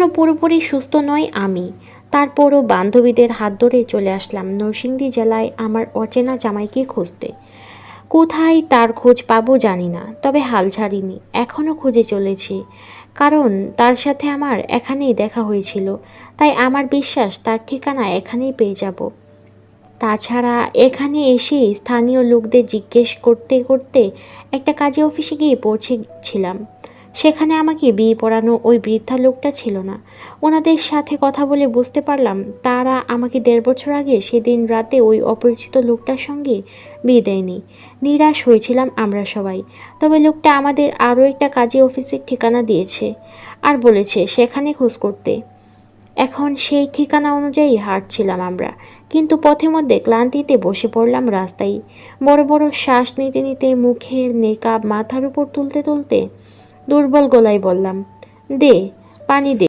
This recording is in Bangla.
এখনও পুরোপুরি সুস্থ নই আমি। তারপরও বান্ধবীদের হাত ধরে চলে আসলাম নরসিংদী জেলায় আমার অচেনা জামাইকে খুঁজতে। কোথায় তার খোঁজ পাবো জানি না, তবে হাল ছাড়িনি, এখনও খুঁজে চলেছি। কারণ তার সাথে আমার এখানেই দেখা হয়েছিল, তাই আমার বিশ্বাস তার ঠিকানা এখানেই পেয়ে যাব। তাছাড়া এখানে এসে স্থানীয় লোকদের জিজ্ঞেস করতে করতে একটা কাজে অফিসে গিয়ে পৌঁছেছিলাম। সেখানে আমাকে বিয়ে পড়ানো ওই বৃদ্ধা লোকটা ছিল না। ওনাদের সাথে কথা বলে বুঝতে পারলাম, তারা আমাকে দেড় বছর আগে সেদিন রাতে ওই অপরিচিত লোকটার সঙ্গে বিয়ে দেয়নি। নিরাশ হয়েছিলাম আমরা সবাই। তবে লোকটা আমাদের আরও একটা কাজে অফিসের ঠিকানা দিয়েছে আর বলেছে সেখানে খোঁজ করতে। এখন সেই ঠিকানা অনুযায়ী হাঁটছিলাম আমরা, কিন্তু পথে মধ্যে ক্লান্তিতে বসে পড়লাম রাস্তায়। বড় বড় শ্বাস নিতে নিতে মুখের নেকাব মাথার উপর তুলতে তুলতে দুর্বল গলায় বললাম দে পানি দে।